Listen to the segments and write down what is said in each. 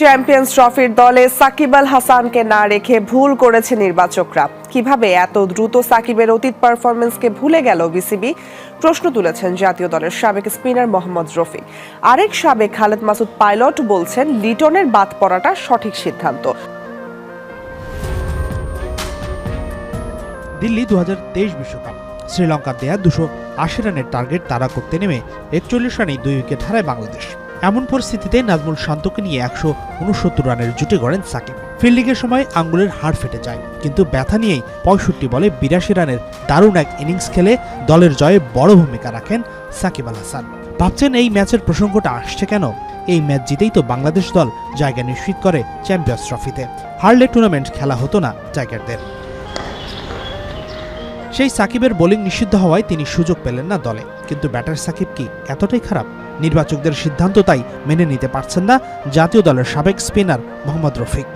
Champions ট্রফির দলে সাকিব আল হাসানকে না রেখে ভুল করেছে নির্বাচকরা। কীভাবে এত দ্রুত সাকিবের অতীত পারফরমেন্সকে ভুলে গেল বিসিবি? প্রশ্ন তুলেছেন জাতীয় দলের সাবেক স্পিনার মোহাম্মদ রফিক। আরেক সাবেক খালেদ মাসুদ পাইলট বলছেন, লিটনের বাদ পড়াটা সঠিক সিদ্ধান্ত। দিল্লি দু বিশ্বকাপ। শ্রীলঙ্কা দেয়া দুশো আশি রানের টার্গেট তারা করতে নেমে একচল্লিশ রানেই দুই উইকেট হারায় বাংলাদেশ। এমন পরিস্থিতিতে নাজমুল শান্তকে নিয়ে একশো উনসত্তর রানের জুটি গড়েন সাকিব। ফিল্ডিংয়ের সময় আঙ্গুলের হাড় ফেটে যায়, কিন্তু ব্যথা নিয়েই পঁয়ষট্টি বলে বিরাশি রানের দারুণ এক ইনিংস খেলে দলের জয়ে বড় ভূমিকা রাখেন সাকিব আল হাসান। ভাবছেন এই ম্যাচের প্রসঙ্গটা আসছে কেন? এই ম্যাচ জিতেই তো বাংলাদেশ দল জায়গা নিশ্চিত করে চ্যাম্পিয়ন্স ট্রফিতে। হারলে টুর্নামেন্ট খেলা হতো না টাইগারদের সেই সাকিবের বোলিং নিষিদ্ধ হওয়ায় তিনি সুযোগ পেলেন না দলে। কিন্তু ব্যাটার সাকিব কি এতটাই খারাপ? নির্বাচকদের সিদ্ধান্ত তাই মেনে নিতে পারছেন না জাতীয় দলের সাবেক স্পিনার মোহাম্মদ রফিক।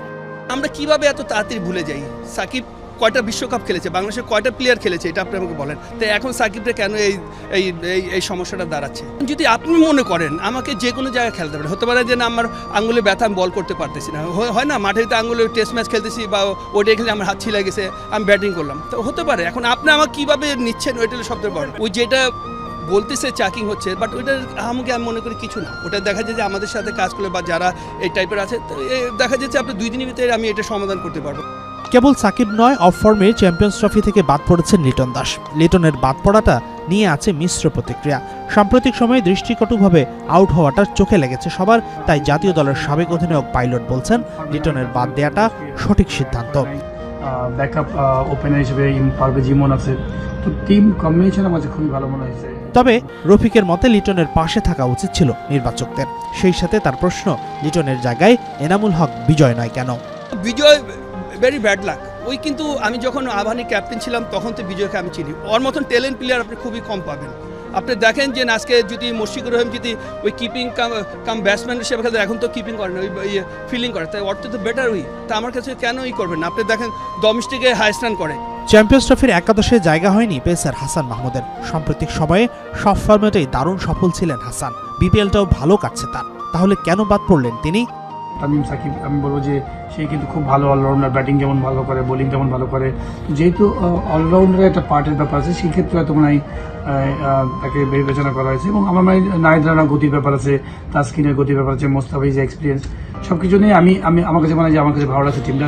আমরা কীভাবে এত তাড়াতাড়ি ভুলে যাই? সাকিব কয়টা বিশ্বকাপ খেলেছে, বাংলাদেশের কয়টা প্লেয়ার খেলেছে, এটা আপনি আমাকে বলেন। তো এখন সাকিবটা কেন এই এই, এই- সমস্যাটা দাঁড়াচ্ছে? যদি আপনি মনে করেন, আমাকে যে কোনো জায়গায় খেলতে পারে হতে পারে যে না, আমার আঙ্গুলে ব্যথা, আমি বল করতে পারতেছি না। হয়- না, মাঠে তো আঙ্গুলে টেস্ট ম্যাচ খেলতেছি বা ওটা খেলে আমার হাত ছিলে গেছে, আমি ব্যাটিং করলাম। তো হতে পারে, এখন আপনি আমাকে কীভাবে নিচ্ছেন, ওইটা সবথেকে বড়। ওই যেটা বলতেছে চাকিং হচ্ছে বাট ওইটা আমাকে আমি মনে করি কিছু না। ওটা দেখা যায় যে আমাদের সাথে কাজ করলে বা যারা এই টাইপের আছে, তো দেখা যাচ্ছে আপনি দুই দিনের ভিতরে আমি এটা সমাধান করতে পারব। কেবল সাকিব নয় অফ ফর্মে চ্যাম্পিয়ন্স ট্রফি থেকে বাদ পড়েছেন লিটন দাস। লিটনের বাদ পড়াটা নিয়ে আছে মিশ্র প্রতিক্রিয়া। সাম্প্রতিক সময়ে দৃষ্টিকটুভাবে আউট হওয়াটা চোখে লেগেছে সবার তাই জাতীয় দলের সাবেক অধিনায়ক পাইলট বলছেন লিটনের বাদ দেয়াটা সঠিক সিদ্ধান্ত। ব্যাকআপ ওপেনার হিসেবে পারভেজ ইমন আছে। তো টিম কম্বিনেশন আমার খুবই ভালো মনে হয়েছে। তবে রফিকের মতে লিটনের পাশে থাকা উচিত ছিল নির্বাচকদের। সেই সাথে তার প্রশ্ন লিটনের জায়গায় এনামুল হক বিজয় নয় কেন? বিজয় ভেরি ব্যাড লাক ওই কিন্তু আমি যখন আবাহনী ক্যাপ্টেন ছিলাম, তখন তো বিজয়কে আমি চিনি। ওর মতন ট্যালেন্ট প্লেয়ার আপনি খুবই কম পাবেন। আপনি দেখেন যে আজকে যদি মুশফিকুর রহিম যদি ওই কিপিং কাম কাম ব্যাটসম্যান হিসেবে খেলতে এখন তো কিপিং করে না, ওই ফিল্ডিং করে। তাই ওর তো বেটার ওই। তা আমার কাছে কেন ই করবেন না? আপনি দেখেন ডোমেস্টিকে হাইস্ট রান করে। চ্যাম্পিয়ন্স ট্রফির একাদশে জায়গা হয়নি পেসার হাসান মাহমুদের। সাম্প্রতিক সময়ে সব ফর্মেটেই দারুণ সফল ছিলেন হাসান। বিপিএলটাও ভালো কাটছে তার। তাহলে কেন বাদ পড়লেন তিনি? তামিম সাকিব, আমি বলব যে সে কিন্তু খুব ভালো অলরাউন্ডার ব্যাটিং যেমন ভালো করে বোলিং যেমন ভালো করে। যেহেতু অলরাউন্ডারের একটা পার্টের ব্যাপার আছে সেই ক্ষেত্রে হয়তো মনে হয় তাকে বিবেচনা করা হয়েছে। এবং আমার মানে নাইদ রানা গতির ব্যাপার আছে তাস্কিনের গতির ব্যাপার আছে মোস্তাফিজ এক্সপিরিয়েন্স সব কিছু নিয়ে আমি আমি আমার কাছে মনে হয় যে আমার কাছে ভালো লাগছে টিমটা